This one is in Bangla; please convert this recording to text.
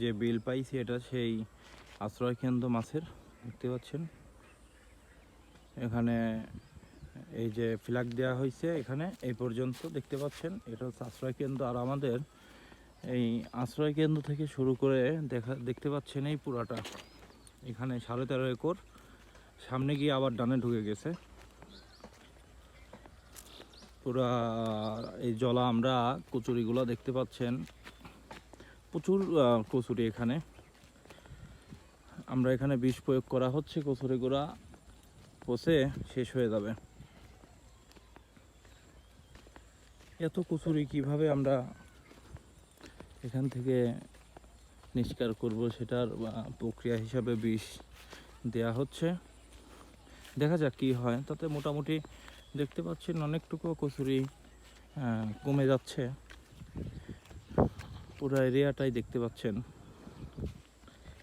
যে বিল পাইছি এটা সেই আশ্রয় কেন্দ্র মাছের, দেখতে পাচ্ছেন? এখানে এই যে ফ্ল্যাগ দেওয়া হয়েছে এখানে, এই পর্যন্ত দেখতে পাচ্ছেন? এটা হচ্ছে আশ্রয় কেন্দ্র আর আমাদের এই আশ্রয় কেন্দ্র থেকে শুরু করে দেখা, দেখতে পাচ্ছেন এই পুরাটা। এখানে সাড়ে তেরো একর। সামনে গিয়ে আবার ডানে ঢুকে গেছে। পুরা এই জলা আমরা কচুরিগুলো দেখতে পাচ্ছেন। প্রচুর কচুরি এখানে। আমরা এখানে বিষ প্রয়োগ করা হচ্ছে কচুরিগুলা পচে শেষ হয়ে যাবে। এত কচুরি কীভাবে আমরা এখান থেকে নিষ্কার করব সেটার প্রক্রিয়া হিসাবে বিষ দেয়া হচ্ছে। দেখা যাক কি হয়। তাতে মোটামুটি দেখতে পাচ্ছেন অনেকটুকু কচুরি কমে যাচ্ছে। পুরো এরিয়াটাই দেখতে পাচ্ছেন।